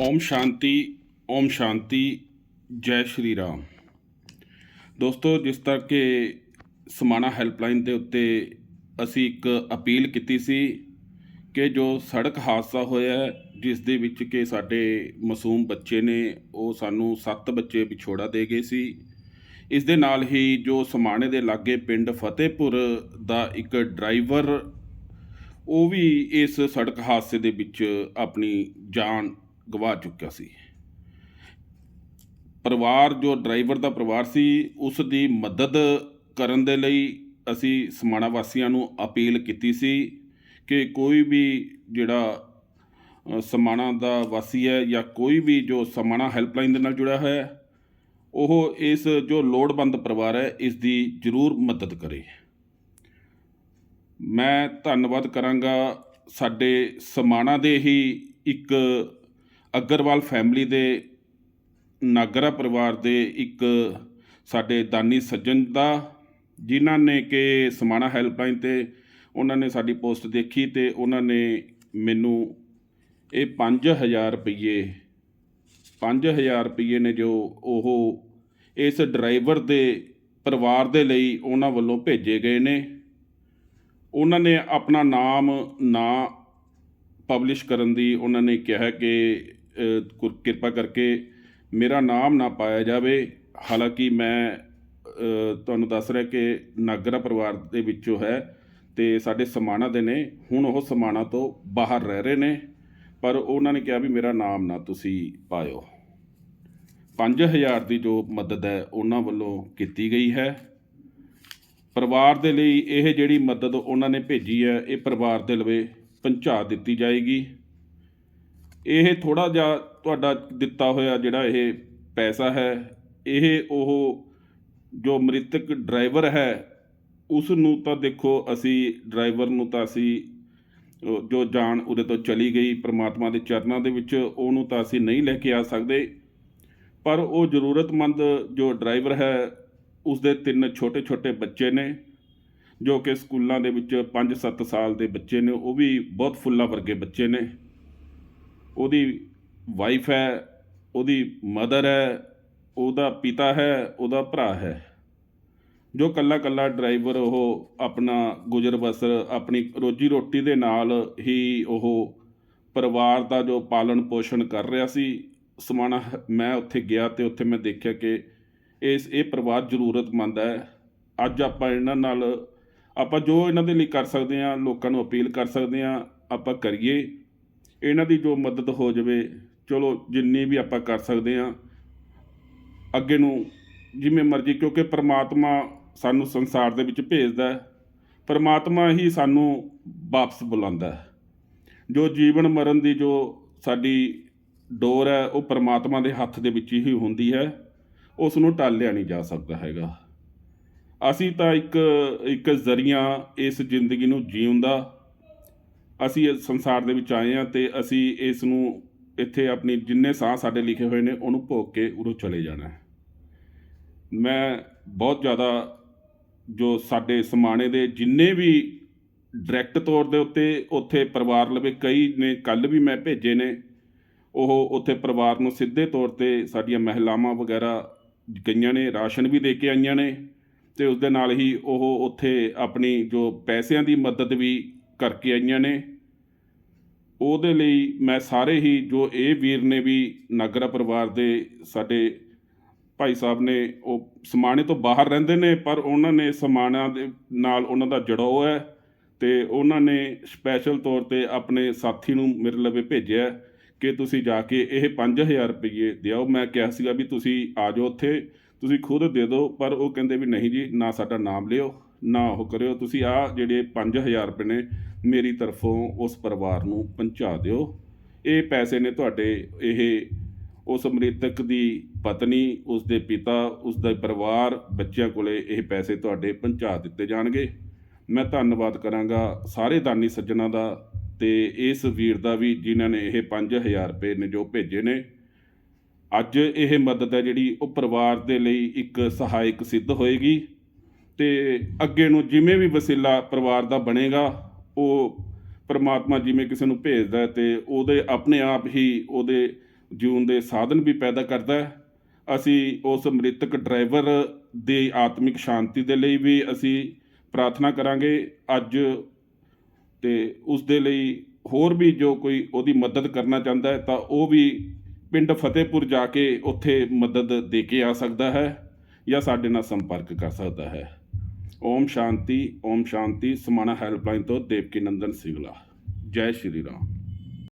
ਓਮ ਸ਼ਾਂਤੀ ਓਮ ਸ਼ਾਂਤੀ, ਜੈ ਸ਼੍ਰੀ ਰਾਮ। ਦੋਸਤੋ, ਜਿਸ ਤਰ੍ਹਾਂ ਕਿ ਸਮਾਣਾ ਹੈਲਪਲਾਈਨ ਦੇ ਉੱਤੇ ਅਸੀਂ ਇੱਕ ਅਪੀਲ ਕੀਤੀ ਸੀ ਕਿ ਜੋ ਸੜਕ ਹਾਦਸਾ ਹੋਇਆ ਜਿਸ ਦੇ ਵਿੱਚ ਕਿ ਸਾਡੇ ਮਾਸੂਮ ਬੱਚੇ ਨੇ, ਉਹ ਸਾਨੂੰ ਸੱਤ ਬੱਚੇ ਵਿਛੋੜਾ ਦੇ ਗਏ ਸੀ। ਇਸ ਦੇ ਨਾਲ ਹੀ ਜੋ ਸਮਾਣੇ ਦੇ ਲਾਗੇ ਪਿੰਡ ਫਤਿਹਪੁਰ ਦਾ ਇੱਕ ਡਰਾਈਵਰ, ਉਹ ਵੀ ਇਸ ਸੜਕ ਹਾਦਸੇ ਦੇ ਵਿੱਚ ਆਪਣੀ ਜਾਨ ਗਵਾ ਚੁੱਕਿਆ ਸੀ। ਪਰਿਵਾਰ ਜੋ ਡਰਾਈਵਰ ਦਾ ਪਰਿਵਾਰ ਸੀ, ਉਸ ਦੀ ਮਦਦ ਕਰਨ ਦੇ ਲਈ ਅਸੀਂ ਸਮਾਣਾ ਵਾਸੀਆਂ ਨੂੰ ਅਪੀਲ ਕੀਤੀ ਸੀ ਕਿ ਕੋਈ ਵੀ ਜਿਹੜਾ ਸਮਾਣਾ ਦਾ ਵਾਸੀ ਹੈ ਜਾਂ ਕੋਈ ਵੀ ਜੋ ਸਮਾਣਾ ਹੈਲਪਲਾਈਨ ਦੇ ਨਾਲ ਜੁੜਿਆ ਹੋਇਆ ਹੈ, ਉਹ ਇਸ ਜੋ ਲੋੜਵੰਦ ਪਰਿਵਾਰ ਹੈ, ਇਸ ਦੀ ਜ਼ਰੂਰ ਮਦਦ ਕਰੇ। ਮੈਂ ਧੰਨਵਾਦ ਕਰਾਂਗਾ ਸਾਡੇ ਸਮਾਣਾ ਦੇ ਹੀ ਇੱਕ ਅਗਰਵਾਲ ਫੈਮਿਲੀ ਦੇ ਨਾਗਰਾ ਪਰਿਵਾਰ ਦੇ ਇੱਕ ਸਾਡੇ ਦਾਨੀ ਸੱਜਣ ਦਾ, ਜਿਨ੍ਹਾਂ ਨੇ ਕਿ ਸਮਾਣਾ ਹੈਲਪਲਾਈਨ ਤੇ ਉਹਨਾਂ ਨੇ ਸਾਡੀ ਪੋਸਟ ਦੇਖੀ ਤੇ ਉਹਨਾਂ ਨੇ ਮੈਨੂੰ ਇਹ 5000 ਰੁਪਏ 5000 ਰੁਪਏ ਨੇ ਜੋ ਉਹ ਇਸ ਡਰਾਈਵਰ ਦੇ ਪਰਿਵਾਰ ਦੇ ਲਈ ਉਹਨਾਂ ਵੱਲੋਂ ਭੇਜੇ ਗਏ ਨੇ। ਉਹਨਾਂ ਨੇ ਆਪਣਾ ਨਾਮ ਨਾ ਪਬਲਿਸ਼ ਕਰਨ ਦੀ ਉਹਨਾਂ ਨੇ ਕਿਹਾ ਕਿ ਕਿਰਪਾ ਕਰਕੇ ਮੇਰਾ ਨਾਮ ਨਾ ਪਾਇਆ ਜਾਵੇ। ਹਾਲਾਂਕਿ ਮੈਂ ਤੁਹਾਨੂੰ ਦੱਸ ਰਿਹਾ ਕਿ ਨਾਗਰਾ ਪਰਿਵਾਰ ਦੇ ਵਿੱਚੋਂ ਹੈ ਤੇ ਸਾਡੇ ਸਮਾਣਾ ਦੇ ਨੇ। ਹੁਣ ਉਹ ਸਮਾਣਾ ਤੋਂ ਬਾਹਰ ਰਹਿ ਰਹੇ ਨੇ, ਪਰ ਉਹਨਾਂ ਨੇ ਕਿਹਾ ਵੀ ਮੇਰਾ ਨਾਮ ਨਾ ਤੁਸੀਂ ਪਾਇਓ। 5000 ਦੀ ਜੋ ਮਦਦ ਹੈ, ਉਹਨਾਂ ਵੱਲੋਂ ਕੀਤੀ ਗਈ ਹੈ। ਪਰਿਵਾਰ ਦੇ ਲਈ ਇਹ ਜਿਹੜੀ ਮਦਦ ਉਹਨਾਂ ਨੇ ਭੇਜੀ ਹੈ, ਇਹ ਪਰਿਵਾਰ ਦੇ ਲਵੇ ਪਹੁੰਚਾ ਦਿੱਤੀ ਜਾਏਗੀ। ਇਹ ਥੋੜਾ ਜਿਹਾ ਤੁਹਾਡਾ ਦਿੱਤਾ ਹੋਇਆ ਜਿਹੜਾ ਇਹ ਪੈਸਾ ਹੈ, ਇਹ ਉਹ ਜੋ ਮ੍ਰਿਤਕ ਡਰਾਈਵਰ ਹੈ, ਉਸ ਨੂੰ ਤਾਂ ਦੇਖੋ ਅਸੀਂ ਡਰਾਈਵਰ ਨੂੰ ਤਾਂ ਅਸੀਂ ਜੋ ਜਾਨ ਉਹਦੇ ਤੋਂ ਚਲੀ ਗਈ ਪ੍ਰਮਾਤਮਾ ਦੇ ਚਰਨਾਂ ਦੇ ਵਿੱਚ, ਉਹਨੂੰ ਤਾਂ ਅਸੀਂ ਨਹੀਂ ਲੈ ਕੇ ਆ ਸਕਦੇ। ਪਰ ਉਹ ਜ਼ਰੂਰਤਮੰਦ ਜੋ ਡਰਾਈਵਰ ਹੈ ਉਸ ਦੇ ਤਿੰਨ ਛੋਟੇ ਛੋਟੇ ਬੱਚੇ ਨੇ, ਜੋ ਕਿ ਸਕੂਲਾਂ ਦੇ ਵਿੱਚ 5-7 ਸਾਲ ਦੇ ਬੱਚੇ ਨੇ, ਉਹ ਵੀ ਬਹੁਤ ਫੁੱਲਾਂ ਵਰਗੇ ਬੱਚੇ ਨੇ। ਉਹਦੀ ਵਾਈਫ ਹੈ, ਉਹਦੀ ਮਦਰ ਹੈ, ਉਹਦਾ ਪਿਤਾ ਹੈ, ਉਹਦਾ ਭਰਾ ਹੈ। ਜੋ ਕੱਲਾ ਕੱਲਾ ਡਰਾਈਵਰ ਉਹ ਆਪਣਾ ਗੁਜ਼ਰ ਬਸਰ, ਆਪਣੀ ਰੋਜੀ ਰੋਟੀ ਦੇ ਨਾਲ ਹੀ ਉਹ ਪਰਿਵਾਰ ਦਾ ਜੋ ਪਾਲਣ ਪੋਸ਼ਣ ਕਰ ਰਿਹਾ ਸੀ, ਸਮਾਣਾ ਮੈਂ ਉੱਥੇ ਗਿਆ ਤੇ ਉੱਥੇ ਮੈਂ ਦੇਖਿਆ ਕਿ ਇਸ, ਇਹ ਪਰਿਵਾਰ ਜ਼ਰੂਰਤਮੰਦ ਹੈ। ਅੱਜ ਆਪਾਂ ਇਹਨਾਂ ਨਾਲ, ਆਪਾਂ ਜੋ ਇਹਨਾਂ ਦੇ ਲਈ ਕਰ ਸਕਦੇ ਹਾਂ, ਲੋਕਾਂ ਨੂੰ ਅਪੀਲ ਕਰ ਸਕਦੇ ਹਾਂ, ਆਪਾਂ ਕਰੀਏ। ਇਹਨਾਂ ਦੀ ਜੋ ਮਦਦ ਹੋ ਜਾਵੇ, ਚਲੋ ਜਿੰਨੀ ਵੀ ਆਪਾਂ ਕਰ ਸਕਦੇ ਹਾਂ, ਅੱਗੇ ਨੂੰ ਜਿਵੇਂ ਮਰਜ਼ੀ, ਕਿਉਂਕਿ ਪ੍ਰਮਾਤਮਾ ਸਾਨੂੰ ਸੰਸਾਰ ਦੇ ਵਿੱਚ ਭੇਜਦਾ ਹੈ, ਪ੍ਰਮਾਤਮਾ ਹੀ ਸਾਨੂੰ ਵਾਪਸ ਬੁਲਾਉਂਦਾ ਹੈ। ਜੋ ਜੀਵਨ ਮਰਨ ਦੀ ਜੋ ਸਾਡੀ ਡੋਰ ਹੈ, ਉਹ ਪਰਮਾਤਮਾ ਦੇ ਹੱਥ ਦੇ ਵਿੱਚ ਹੀ ਹੁੰਦੀ ਹੈ, ਉਸ ਨੂੰ ਟਾਲਿਆ ਨਹੀਂ ਜਾ ਸਕਦਾ ਹੈਗਾ। ਅਸੀਂ ਤਾਂ ਇੱਕ ਇੱਕ ਜ਼ਰੀਆ ਇਸ ਜ਼ਿੰਦਗੀ ਨੂੰ ਜੀਉਣ ਦਾ ਅਸੀਂ ਇਸ ਸੰਸਾਰ ਦੇ ਵਿੱਚ ਆਏ ਹਾਂ ਤੇ ਅਸੀਂ ਇਸ ਨੂੰ ਇੱਥੇ ਆਪਣੀ ਜਿੰਨੇ ਸਾਹ ਸਾਡੇ ਲਿਖੇ ਹੋਏ ਨੇ, ਉਹਨੂੰ ਭੋਗ ਕੇ ਉਰੋਂ ਚਲੇ ਜਾਣਾ ਹੈ। ਮੈਂ ਬਹੁਤ ਜ਼ਿਆਦਾ ਜੋ ਸਾਡੇ ਸਮਾਣੇ ਦੇ ਜਿੰਨੇ ਵੀ ਡਾਇਰੈਕਟ ਤੌਰ ਦੇ ਉੱਤੇ ਉੱਥੇ ਪਰਿਵਾਰ ਲਵੇ, ਕਈ ਨੇ ਕੱਲ ਵੀ ਮੈਂ ਭੇਜੇ ਨੇ, ਉਹ ਉੱਥੇ ਪਰਿਵਾਰ ਨੂੰ ਸਿੱਧੇ ਤੌਰ ਤੇ ਸਾਡੀਆਂ ਮਹਿਲਾਵਾਂ ਵਗੈਰਾ ਗਈਆਂ ਨੇ, ਰਾਸ਼ਨ ਵੀ ਦੇ ਕੇ ਆਈਆਂ ਨੇ ਤੇ ਉਸ ਦੇ ਨਾਲ ਹੀ ਉਹ ਉੱਥੇ ਆਪਣੀ ਜੋ ਪੈਸਿਆਂ ਦੀ ਮਦਦ ਵੀ ਕਰਕੇ ਆਈਆਂ ਨੇ। ਉਹਦੇ ਲਈ ਮੈਂ ਸਾਰੇ ਹੀ ਜੋ ਇਹ ਵੀਰ ਨੇ ਵੀ ਨਾਗਰਾ ਪਰਿਵਾਰ ਦੇ ਸਾਡੇ ਭਾਈ ਸਾਹਿਬ ਨੇ, ਉਹ ਸਮਾਣੇ ਤੋਂ ਬਾਹਰ ਰਹਿੰਦੇ ਨੇ, ਪਰ ਉਹਨਾਂ ਨੇ ਸਮਾਣਾ ਦੇ ਨਾਲ ਉਹਨਾਂ ਦਾ ਜੜਾਓ ਹੈ ਤੇ ਉਹਨਾਂ ਨੇ ਸਪੈਸ਼ਲ ਤੌਰ ਤੇ ਆਪਣੇ ਸਾਥੀ ਨੂੰ ਮੇਰੇ ਲਵੇ ਭੇਜਿਆ ਕਿ ਤੁਸੀਂ ਜਾ ਕੇ ਇਹ 5000 ਰੁਪਏ ਦਿਓ ਮੈਂ ਕਿਹਾ ਸੀਗਾ ਵੀ ਤੁਸੀਂ ਆ ਜਾਓ ਉੱਥੇ, ਤੁਸੀਂ ਖੁਦ ਦੇ ਦਿਓ, ਪਰ ਉਹ ਕਹਿੰਦੇ ਵੀ ਨਹੀਂ ਜੀ, ਨਾ ਸਾਡਾ ਨਾਮ ਲਿਓ। ਨਾ ਉਹ ਕਰਿਓ। ਤੁਸੀਂ ਆ ਜਿਹੜੇ 5000 ਰੁਪਏ ਨੇ ਮੇਰੀ ਤਰਫੋਂ ਉਸ ਪਰਿਵਾਰ ਨੂੰ ਪਹੁੰਚਾ ਦਿਓ। ਇਹ ਪੈਸੇ ਨੇ ਤੁਹਾਡੇ, ਇਹ ਉਸ ਮ੍ਰਿਤਕ ਦੀ ਪਤਨੀ, ਉਸ ਦੇ ਪਿਤਾ, ਉਸ ਦਾ ਪਰਿਵਾਰ, ਬੱਚਿਆਂ ਕੋਲੇ ਇਹ ਪੈਸੇ ਤੁਹਾਡੇ ਪਹੁੰਚਾ ਦਿੱਤੇ ਜਾਣਗੇ। ਮੈਂ ਧੰਨਵਾਦ ਕਰਾਂਗਾ ਸਾਰੇ ਦਾਨੀ ਸੱਜਣਾ ਦਾ ਤੇ ਇਸ ਵੀਰ ਦਾ ਵੀ ਜਿਨ੍ਹਾਂ ਨੇ ਇਹ 5000 ਰੁਪਏ ਨੇ ਜੋ ਭੇਜੇ ਨੇ। ਅੱਜ ਇਹ ਮਦਦ ਹੈ ਜਿਹੜੀ ਉਹ ਪਰਿਵਾਰ ਦੇ ਲਈ ਇੱਕ ਸਹਾਇਕ ਸਿੱਧ ਹੋਏਗੀ। ਤੇ ਅੱਗੇ ਨੂੰ ਜਿਵੇਂ ਵੀ ਵਸੀਲਾ ਪਰਿਵਾਰ ਦਾ ਬਣੇਗਾ, ਉਹ ਪਰਮਾਤਮਾ ਜਿਵੇਂ ਕਿਸੇ ਨੂੰ ਭੇਜਦਾ ਹੈ ਤੇ ਉਹਦੇ ਆਪਣੇ ਆਪ ਹੀ ਉਹਦੇ ਜਿਉਣ ਦੇ ਸਾਧਨ ਵੀ ਪੈਦਾ ਕਰਦਾ ਹੈ। ਅਸੀਂ ਉਸ ਮ੍ਰਿਤਕ ਡਰਾਈਵਰ ਦੀ ਆਤਮਿਕ ਸ਼ਾਂਤੀ ਦੇ ਲਈ ਵੀ ਅਸੀਂ ਪ੍ਰਾਰਥਨਾ ਕਰਾਂਗੇ ਅੱਜ ਤੇ ਉਸ ਦੇ ਲਈ ਹੋਰ ਵੀ ਜੋ ਕੋਈ ਉਹਦੀ ਮਦਦ ਕਰਨਾ ਚਾਹੁੰਦਾ ਹੈ ਤਾਂ ਉਹ ਵੀ ਪਿੰਡ ਫਤਿਹਪੁਰ ਜਾ ਕੇ ਉੱਥੇ ਮਦਦ ਦੇ ਕੇ ਆ ਸਕਦਾ ਹੈ ਜਾਂ ਸਾਡੇ ਨਾਲ ਸੰਪਰਕ ਕਰ ਸਕਦਾ ਹੈ। ਓਮ ਸ਼ਾਂਤੀ ਓਮ ਸ਼ਾਂਤੀ। ਸਮਾਣਾ ਹੈਲਪਲਾਈਨ ਤੋਂ ਦੇਵਕੀ ਨੰਦਨ ਸਿੰਗਲਾ। ਜੈ ਸ਼੍ਰੀ ਰਾਮ।